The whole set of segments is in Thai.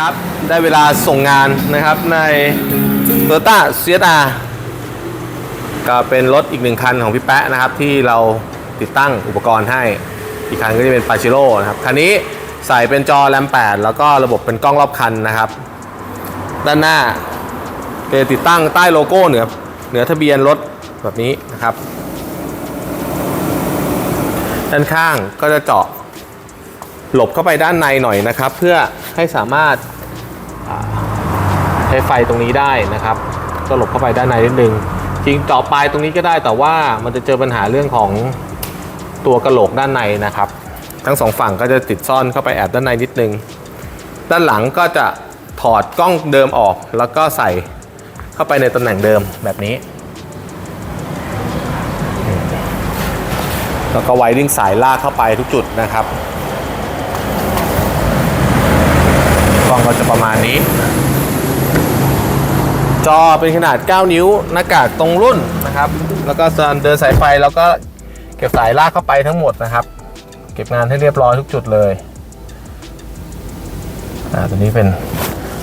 ครับ ได้เวลาส่งงานนะครับใน t o y ต้าเซียตาก็เป็นรถอีกหนึ่งคันของพี่แป๊ะนะครับ ที่เราติดตั้งอุปกรณ์ให้ อีกคันก็จะเป็นปาชิโร่นะครับ คันนี้ใส่เป็นจอแรม 8 แล้วก็ระบบเป็นกล้องรอบคันนะครับ ด้านหน้าจะติดตั้งใต้โลโก้เหนือเหนือทะเบียนรถแบบนี้นะครับ ด้านข้างก็จะเจาะหลบเข้าไปด้านในหน่อยนะครับ เพื่อ ให้สามารถใช้ไฟตรงนี้ได้นะครับ ก็หลบเข้าไปด้านในนิดนึงจริงเจาะปลายตรงนี้ก็ได้แต่ว่ามันจะเจอปัญหาเรื่องของตัวกระโหลกด้านในนะครับ ทั้งสองฝั่งก็จะติดซ่อนเข้าไปแอบด้านในนิดนึง ด้านหลังก็จะถอดกล้องเดิมออก แล้วก็ใส่เข้าไปในตำแหน่งเดิมแบบนี้ แล้วก็ไวริ่งสายลากเข้าไปทุกจุดนะครับ ก็จะประมาณนี้ จอเป็นขนาด 9 นิ้วหน้ากากตรงรุ่นนะครับ แล้วก็เดินสายไฟแล้วก็เก็บสายลากเข้าไปทั้งหมดนะครับ เก็บงานให้เรียบร้อยทุกจุดเลยอ่าตัวนี้เป็น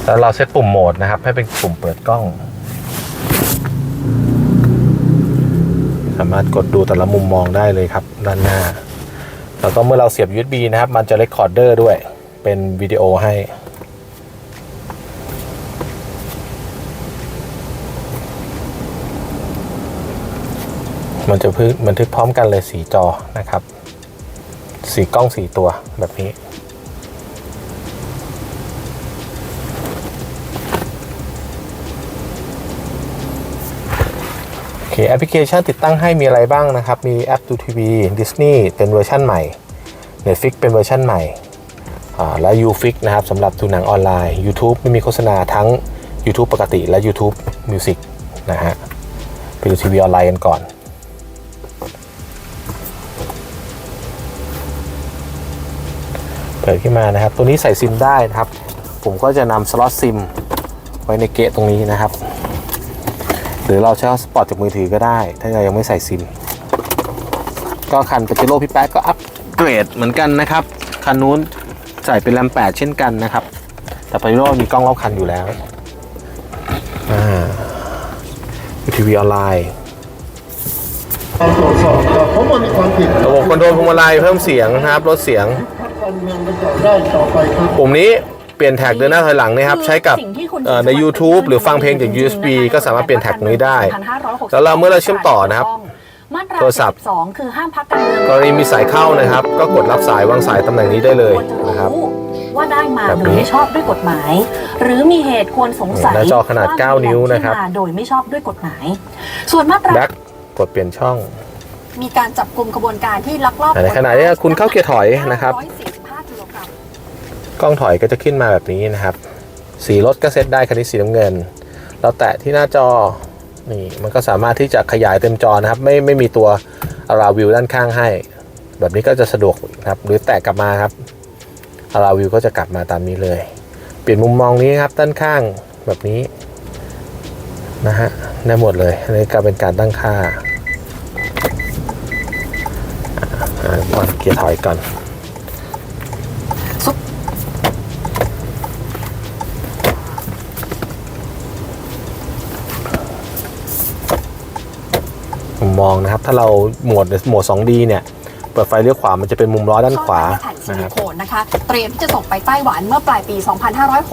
แล้วเราเซตปุ่มโหมดนะครับ ให้เป็นปุ่มเปิดกล้อง สามารถกดดูแต่ละมุมมองได้เลยครับด้านหน้า แล้วก็เมื่อเราเสียบ USB นะครับ มันจะเรคคอร์เดอร์ด้วยเป็นวิดีโอให้ มันจะพึบันทึกพร้อมกันเลยสีจอนะครับ สีกล้องสีตัวแบบนี้ โอเคแอปพลิเคชันติดตั้งให้มีอะไรบ้างนะครับ มีแอปดูทีวี Disney เป็นเวอร์ชันใหม่ Netflix เป็นเวอร์ชันใหม่และ UFix นะครับสำหรับดูหนังออนไลน์ YouTube ไม่มีโฆษณาทั้ง YouTube ปกติและ YouTube Music นะฮะไปดูทีวีออนไลน์กันก่อน เปิดขึ้นมานะครับ ตัวนี้ใส่ซิมได้นะครับ ผมก็จะนำสล็อตซิมไว้ในเกะตรงนี้นะครับ หรือเราใช้สปอร์ตจากมือถือก็ได้ ถ้าเรายังไม่ใส่ซิม ก็คันปาเจโร่พี่แป๊ะก็อัปเกรดเหมือนกันนะครับ คันนู้นใส่เป็นแรม8เช่นกันนะครับ แต่ปาเจโร่มีกล้องรอบคันอยู่แล้วอ่าทีวีออนไลน์การตรวจสอบหากพบว่ามีความผิดระบบคอนโทรลพวงมาลัยเพิ่มเสียงนะครับลดเสียง พักการเมืองดังกล่าวได้ต่อไปครับปุ่มนี้เปลี่ยนแท็กเดินหน้าถอยหลังนะครับใช้กับสิ่งที่คุณเอ่อใน YouTube หรือฟังเพลงจาก USB ก็สามารถเปลี่ยนแท็กตรงนี้ได้ แล้วเราเมื่อเราเชื่อมต่อนะครับมาตราโทรศัพท์สองคือห้ามพักการเมืองกรณีมีสายเข้านะครับ ก็กดรับสายวางสายตำแหน่งนี้ได้เลยควรจะนะครับรู้ว่าได้มาแบบโดนี้ยไม่ชอบด้วยกฎหมาย หรือมีเหตุควรสงสัยหน้าจอขนาดว่เก้านิ้วนะครับมีแหล่งที่มาโดยไม่ชอบด้วยกฎหมาย ส่วนมาตราแบ็คกดเปลี่ยนช่อง มีการจับกลุ่มขบวนการที่ลักลอบในขณะที่คุณเข้าเกียร์ถอยนะครับ 945กิโลกรัม กล้องถอยก็จะขึ้นมาแบบนี้นะครับ สีรถก็เซตได้คันนี้สีน้ำเงิน เราแตะที่หน้าจอนี่มันก็สามารถที่จะขยายเต็มจอนะครับ ไม่ไม่มีตัวอาราวิวด้านข้างให้ แบบนี้ก็จะสะดวกครับ หรือแตะกลับมาครับอาราวิวก็จะกลับมาตามนี้เลย เปลี่ยนมุมมองนี้ครับด้านข้างแบบนี้นะฮะได้หมดเลยอันนี้ก็เป็นการตั้งค่าอ่าก่อนเกียร์ถอยก่อน มุมมองนะครับ ถ้าเราโหมดโหมด 2D เนี่ยเปิดไฟเลี้ยวขวา มันจะเป็นมุมล้อด้านขวาแผ่นซินะคลิรับโคนนะคะ เตรียมที่จะส่งไปไต้หวันเมื่อปลายปี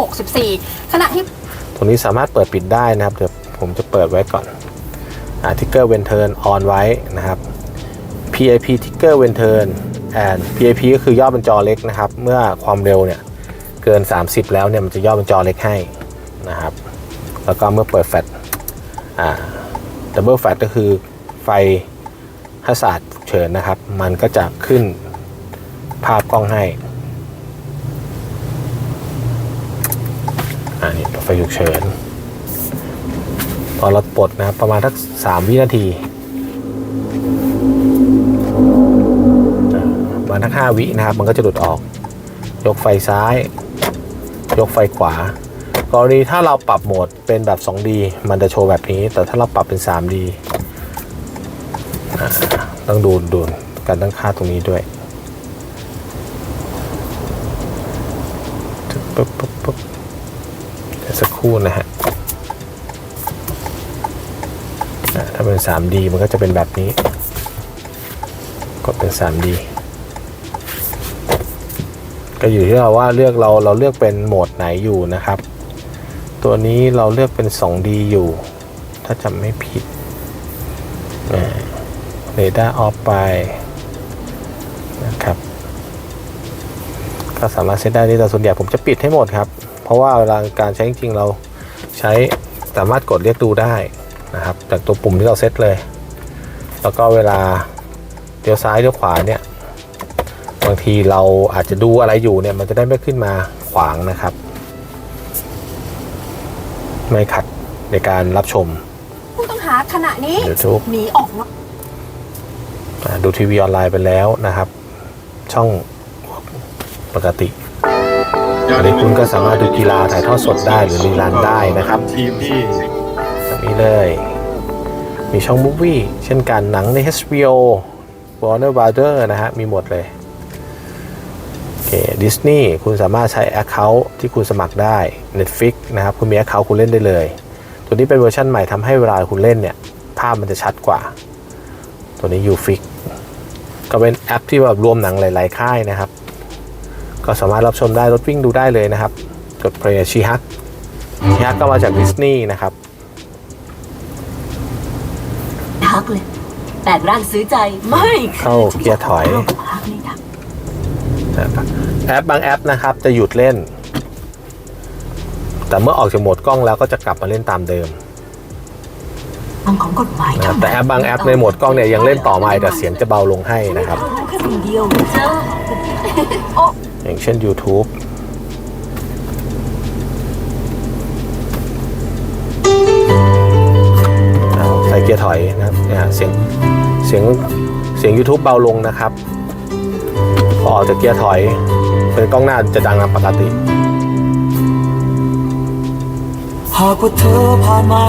2564 ขณะที่ตรงนี้สามารถเปิดปิดได้นะครับ เดี๋ยวผมจะเปิดไว้ก่อนอ่าทิกเกอร์เวนเทิร์นออนไว้นะครับ PIP ทิกเกอร์เวนเทิร์น and PIP ก็คือย่อเป็นจอเล็กนะครับ เมื่อความเร็วเนี่ยเกิน 30 แล้วเนี่ยมันจะย่อเป็นจอเล็กให้นะครับ แล้วก็เมื่อเปิดแฟลชอ่าดับเบิลแฟลชก็คือ ไฟฮัสซาดเฉินนะครับ มันก็จะขึ้นภาพกล้องให้อ่านี่ไฟฉุกเฉินพอเราปลดนะครับ ประมาณสักสามวินาทีประมาณทักห้าวินะครับ มันก็จะหลุดออก ยกไฟซ้าย ยกไฟขวากรณีถ้าเราปรับโหมดเป็นแบบ 2D มันจะโชว์แบบนี้ แต่ถ้าเราปรับเป็น 3D ต้องดูดูการตั้งค่าตรงนี้ด้วยปึ๊บปึ๊บปึ๊บสักครู่นะฮะถ้าเป็น 3D มันก็จะเป็นแบบนี้กดเป็น 3D ก็อยู่ที่เราว่าเลือกเราเราเลือกเป็นโหมดไหนอยู่นะครับ ตัวนี้เราเลือกเป็น 2D อยู่ ถ้าจำไม่ผิด เรดาร์ออฟไปนะครับก็สามารถเซตได้นี่แต่ส่วนใหญ่ผมจะปิดให้หมดครับ เพราะว่าเวลาการใช้จริงๆเราใช้สามารถกดเรียกดูได้นะครับ จากตัวปุ่มที่เราเซตเลย แล้วก็เวลาเลี้ยวซ้ายเลี้ยวขวาเนี่ยบางทีเราอาจจะดูอะไรอยู่เนี่ยมันจะได้ไม่ขึ้นมาขวางนะครับ ไม่ขัดในการรับชมผู้ต้องหาขณะนี้ YouTube หนีออกนอกอ่า ดูทีวีออนไลน์ไปแล้วนะครับ ช่องปกติอันนี้คุณก็สามารถดูกีฬาถ่ายทอดสดได้หรือรีลันได้นะครับ ทีมที่แบบนี้เลย มีช่องมูฟวี่เช่นกันหนังใน HBO Warner Brother นะฮะ มีหมดเลยโอเคดิสนีย์คุณสามารถใช้ Account ที่คุณสมัครได้ Netflix นะครับ คุณมี Account คุณเล่นได้เลย ตัวนี้เป็นเวอร์ชันใหม่ทำให้เวลาคุณเล่นเนี่ย ภาพมันจะชัดกว่า ตัวนี้ Ufix ก็ เป็นแอปที่แบบรวมหนังหลาย ๆ ค่ายนะครับ ก็สามารถรับชมได้รถวิ่งดูได้เลยนะครับ กด Play ชีฮักชีฮักก็มาจากดิสนีย์นะครับทักเลยแปลกร่างซื้อใจไม่เข้าเกียร์ถอยทักนี่ทักแอปบางแอปนะครับ จะหยุดเล่น แต่เมื่อออกจากโหมดกล้องแล้วก็จะกลับมาเล่นตามเดิม ทางของกฎหมายนะครับแต่แอปบางแอปในโหมดกล้องเนี่ยยังเล่นต่อมาแต่เสียงจะเบาลงให้นะครับแค่สิ่งเดียวเจ้าอย่างเช่น YouTube อ่าใส่เกียร์ถอยนะครับเนี่ยเสียงเสียงเสียง YouTube เบาลงนะครับพอออกจากเกียร์ถอยเป็นกล้องหน้าจะดังตามปกติ หากว่าเธอผ่านมา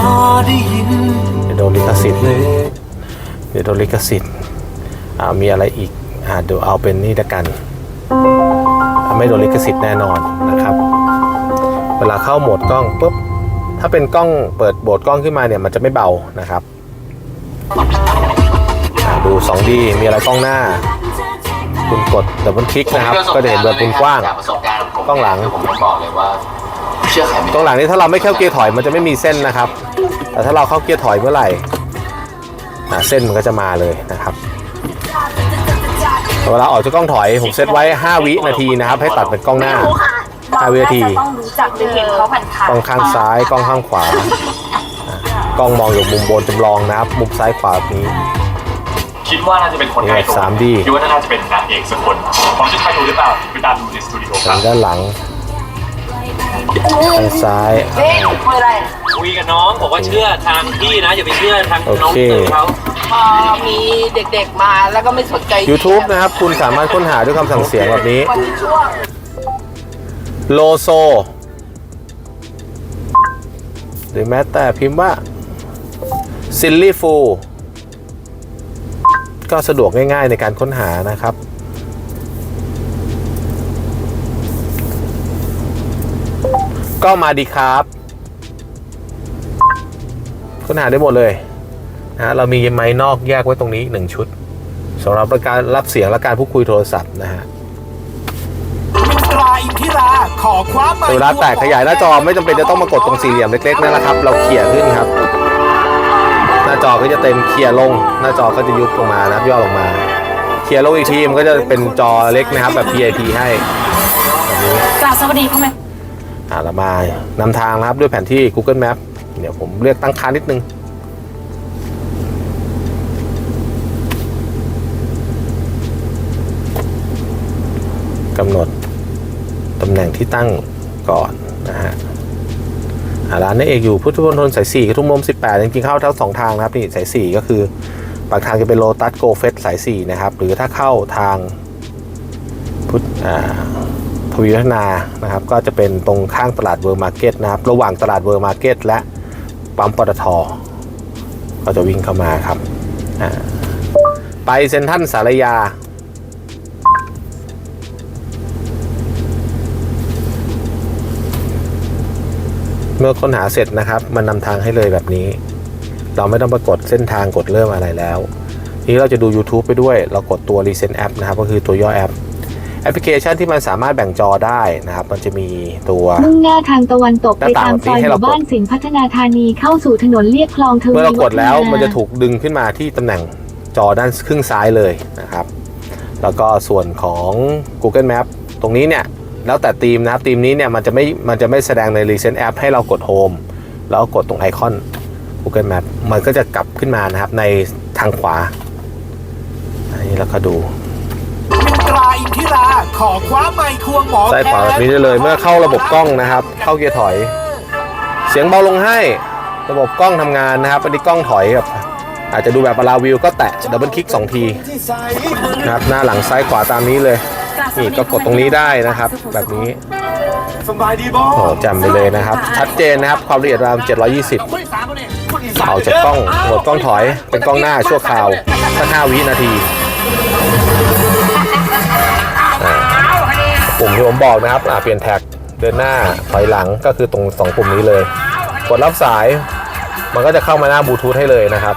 ได้ยินเดี๋ยวโดนลิขสิทธิ์เดี๋ยวโดนลิขสิทธิ์อ่ามีอะไรอีกอ่าเดี๋ยวเอาเป็นนี่ละกันไม่โดนลิขสิทธิ์แน่นอนนะครับ เวลาเข้าโหมดกล้องปุ๊บถ้าเป็นกล้องเปิดโหมดกล้องขึ้นมาเนี่ยมันจะไม่เบานะครับดู 2D มีอะไรกล้องหน้า คุณกดดับเบิลคลิกนะครับ ก็จะเห็นแบบมุมกว้าง กล้องหลังผมบอกเลยว่า เชื่อใครไม่ตรงหลังนี้ถ้าเราไม่เข้าเกียร์ถอยมันจะไม่มีเส้นนะครับ แต่ถ้าเราเข้าเกียร์ถอยเมื่อไหร่อ่าเส้นมันก็จะมาเลยนะครับเวลาออกจากกล้องถอยผมเซตไว้ 5 วินาทีนะครับ ให้ตัดเป็นกล้องหน้า5วินาทีต้องรู้จักเป็นเห็นเขาผ่านกล้องข้างซ้ายกล้องข้างขวาอะกล้องมองอยู่มุมบนจำลองนะครับ มุมซ้ายขวาแบบนี้ คิดว่าน่าจะเป็นคนใกล้ตัว 3D คิดว่าน่าจะเป็นนางเอกสักคนผมจะใครดูหรือเปล่าไปตามดูในสตูดิโอคทารับงด้านหลัง ข้างซ้ายอ่าคุยกับน้องบอกว่าเชื่อทางพี่นะอย่าไปเชื่อทางโอน้องเคเตยเขาพอมีเด็กๆมาแล้วก็ไม่สนใจ YouTube นะครับ คุณสามารถค้นหาด้วยคำสั่งเสียงแบบนี้วันที่ช่วงโลโซ หรือแม้แต่พิมพ์ว่าซิลลี่ฟูก็สะดวกง่ายๆในการค้นหานะครับ ก็มาดีครับค้นหาได้หมดเลยนะฮะเรามีไม้นอกแยกไว้ตรงนี้หนึ่งชุดสำหรับการรับเสียงและการพูดคุยโทรศัพท์นะฮะตราอินทิราขอความหมายเวลาแตกขยายหน้าจอไม่จำเป็นจะต้องมากดตรงสี่เหลี่ยมเล็กๆนั่นแหละครับ เราเขี่ยขึ้นครับ หน้าจอก็จะเต็มเขี่ยลง หน้าจอก็จะยุบลงมานะครับย่อลงมาเขี่ยลงอีกทีมันก็จะเป็นจอเล็กนะครับแบบ PIP ให้แบบนี้กล่าวสวัสดีพ่อแม่ อ่าเรามานำทางนะครับด้วยแผนที่ Google Map เดี๋ยวผมเรียกตั้งค่านิดนึงกำหนดตำแหน่งที่ตั้งก่อนนะฮะอ่าร้านนี้เอกอยู่พุทธมณฑลสาย4กระทุ่มนม18จริงๆเข้าทั้งสองทางนะครับนี่สาย4ก็คือปากทางจะเป็นโลตัสโกเฟสสาย4นะครับ หรือถ้าเข้าทางพุทธอ่า ทวีวัฒนานะครับก็จะเป็นตรงข้างตลาดเวอร์มาร์เก็ตนะครับ ระหว่างตลาดเวอร์มาร์เก็ตและปั๊มปตทก็จะวิ่งเข้ามาครับ ไปเซ็นทรัลสารยา เมื่อค้นหาเสร็จนะครับ มันนำทางให้เลยแบบนี้ เราไม่ต้องไปกดเส้นทางกดเริ่มอะไรแล้ว นี้เราจะดู YouTube ไปด้วย เรากดตัว Recent App นะครับ ก็คือตัวย่อแอป แอปพลิเคชันที่มันสามารถแบ่งจอได้นะครับ มันจะมีตัวมุ่งหน้าทางตะวันตกหไปน้าต่างตามซอยให้หเรามู่กดบ้านสิงห์พัฒนาธานีเข้าสู่ถนนเลียบคลองทวีเมื่อเรากดแล้ววัฒามันจะถูกดึงขึ้นมาที่ตำแหน่งจอด้านครึ่งซ้ายเลยนะครับ แล้วก็ส่วนของ Google Map ตรงนี้เนี่ยแล้วแต่ธีมนะครับธีมนี้เนี่ยมันจะไม่มันจะไม่แสดงใน Recent App ให้เรากด Home แล้วกดตรงไอคอน Google Map มันก็จะกลับขึ้นมานะครับในทางขวาอันนี้เราก็ดูมินตรา อินทิรา ขอคว้าไมค์ควงหมอซ้ายขวาแบบนี้ได้เลย เมื่อเข้าระบบกล้องนะครับ เข้าเกียร์ถอย เสียงเบาลงให้ ระบบกล้องทำงานนะครับอันนี้กล้องถอยแบบอาจจะดูแบบลาวิวก็แตะดับเบิลคลิก2ทีนะครับหน้าหลังซ้ายขวาตามนี้เลยนี่ก็กดตรงนี้ได้นะครับ แบบนี้สบายดีบอโอ้จำไปเลยนะครับ ชัดเจนนะครับความละเอียดราม720เอาจากกล้องหมดกล้องถอยเป็นกล้องหน้าชั่วคราวสัก5วินาที ปุ่มที่ผมบอกนะครับอ่าเปลี่ยนแท็กเดินหน้าถอยหลังก็คือตรง 2 ปุ่มนี้เลย กดรับสาย มันก็จะเข้ามาหน้าบลูทูธให้เลยนะครับ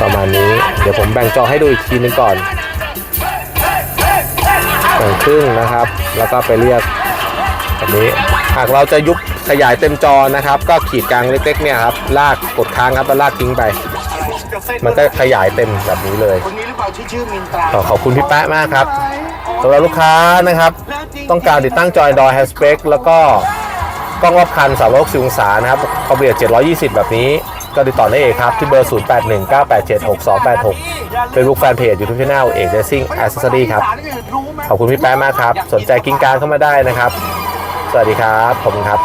ประมาณนี้เดี๋ยวผมแบ่งจอให้ดูอีกทีนึงก่อนแบ่งครึ่งนะครับ แล้วก็ไปเรียกแบบนี้หากเราจะยุบขยายเต็มจอนะครับ ก็ขีดกลางเล็กๆเนี่ยครับลากกดค้างครับแล้วลากทิ้งไป มันก็ขยายเต็มแบบนี้เลย คนนี้หรือเปล่าที่ชื่อมินตราขอขอบคุณพี่แป๊ะมากครับสำหรับลูกค้านะครับ ต้องการติดตั้งจอยดอยไฮสเปคแล้วก็กล้องรอบคัน360องศานะครับความเอียด720 แบบนี้ ก็ติดต่อได้เองครับ ที่เบอร์ 0819876286 Facebook Fanpage YouTube Channel เอกเดซิ่งอ c เซสซอรี่ครับ ขอบคุณพี่แป๊ะมากครับ สนใจกิ้งการเข้ามาได้นะครับ สวัสดีครับ ขอบคุณครับ